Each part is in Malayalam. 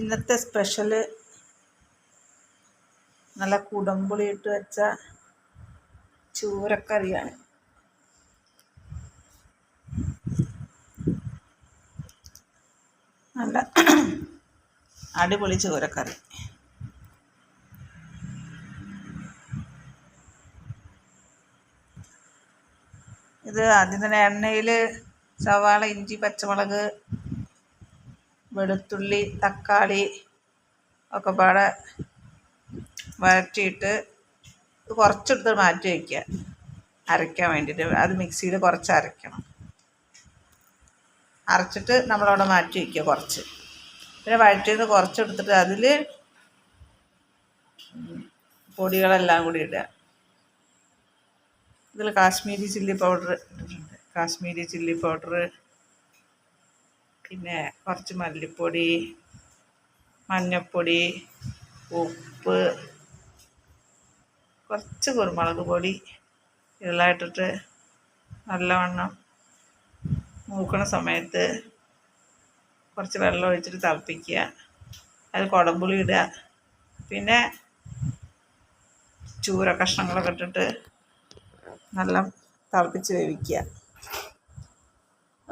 ഇന്നത്തെ സ്പെഷ്യൽ നല്ല കുടംപുളി ഇട്ട് വെച്ച ചൂരക്കറിയാണ്. നല്ല അടിപൊളി ചൂരക്കറി. ഇത് ആദ്യം തന്നെ എണ്ണയിൽ സവാള ഇഞ്ചി പച്ചമുളക് വെളുത്തുള്ളി തക്കാളി ഒക്കെ പാടെ വഴറ്റിയിട്ട് കുറച്ചെടുത്ത് മാറ്റി വയ്ക്കുക. അരയ്ക്കാൻ വേണ്ടിയിട്ട്. അത് മിക്സിയിൽ കുറച്ച് അരയ്ക്കണം. അരച്ചിട്ട് നമ്മളവിടെ മാറ്റി വയ്ക്കുക കുറച്ച്. പിന്നെ വഴറ്റിയത് കുറച്ചെടുത്തിട്ട് അതിൽ പൊടികളെല്ലാം കൂടി ഇടുക. ഇതിൽ കാശ്മീരി ചില്ലി പൗഡർ ഇട്ടിട്ടുണ്ട്. കാശ്മീരി ചില്ലി പൗഡർ പിന്നെ കുറച്ച് മല്ലിപ്പൊടി മഞ്ഞൾപ്പൊടി ഉപ്പ് കുറച്ച് കുരുമുളക് പൊടി ഇട്ടിട്ട് നല്ലവണ്ണം മൂക്കണ സമയത്ത് കുറച്ച് വെള്ളം ഒഴിച്ചിട്ട് തിളപ്പിക്കുക. അതിൽ കുടംപുളി ഇടുക. പിന്നെ ചൂര കഷ്ണങ്ങളൊക്കെ ഇട്ടിട്ട് നല്ല തിളപ്പിച്ച് വേവിക്കുക.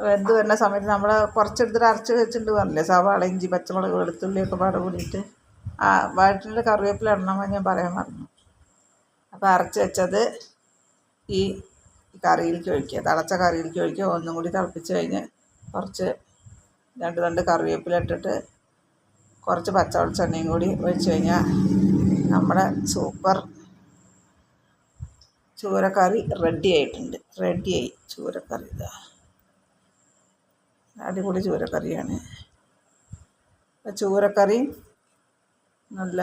വെന്ത് വരുന്ന സമയത്ത് നമ്മൾ കുറച്ചെടുത്തിട്ട് അരച്ച് വെച്ചിട്ടുണ്ട് പറഞ്ഞില്ലേ? സവാള ഇഞ്ചി പച്ചമുളക് വെളുത്തുള്ളിയൊക്കെ പാടെ കൂടിയിട്ട് ആ വഴറ്റിന്റെ കറിവേപ്പില ഇടണമെന്ന് ഞാൻ പറയാൻ പറഞ്ഞു അപ്പോൾ അരച്ച് വെച്ചത് ഈ കറിയിലേക്ക് ഒഴിക്കുക. തിളച്ച കറിയിലേക്ക് ഒഴിക്കുക. ഒന്നും കൂടി തിളപ്പിച്ച് കഴിഞ്ഞ് കുറച്ച് രണ്ട് രണ്ട് കറിവേപ്പില ഇട്ടിട്ട് കുറച്ച് പച്ചവെളിച്ചെണ്ണയും കൂടി ഒഴിച്ച് കഴിഞ്ഞാൽ നമ്മുടെ സൂപ്പർ ചൂരക്കറി റെഡി ആയിട്ടുണ്ട്. റെഡിയായി ചൂരക്കറി ഇതാ. അടിപൊളി ചൂരക്കറിയാണ്. ചൂരക്കറി നല്ല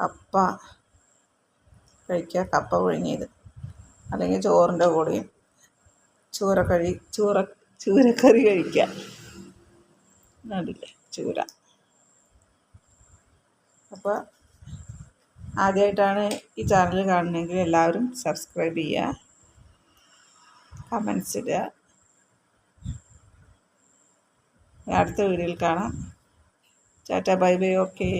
കപ്പ കഴിക്കുക. കപ്പ പുഴുങ്ങിയത്. അല്ലെങ്കിൽ ചോറിന്റെ കൂടെയും ചൂരക്കറി ചൂറ ചൂരക്കറി കഴിക്കുക. കണ്ടില്ലേ ചൂര. അപ്പോൾ ആദ്യമായിട്ടാണ് ഈ ചാനൽ കാണുന്നതെങ്കിൽ എല്ലാവരും സബ്സ്ക്രൈബ് ചെയ്യുക. കമൻസ് ഇടുക. അടുത്ത വീഡിയോയിൽ കാണാം. Tata bye bye okay.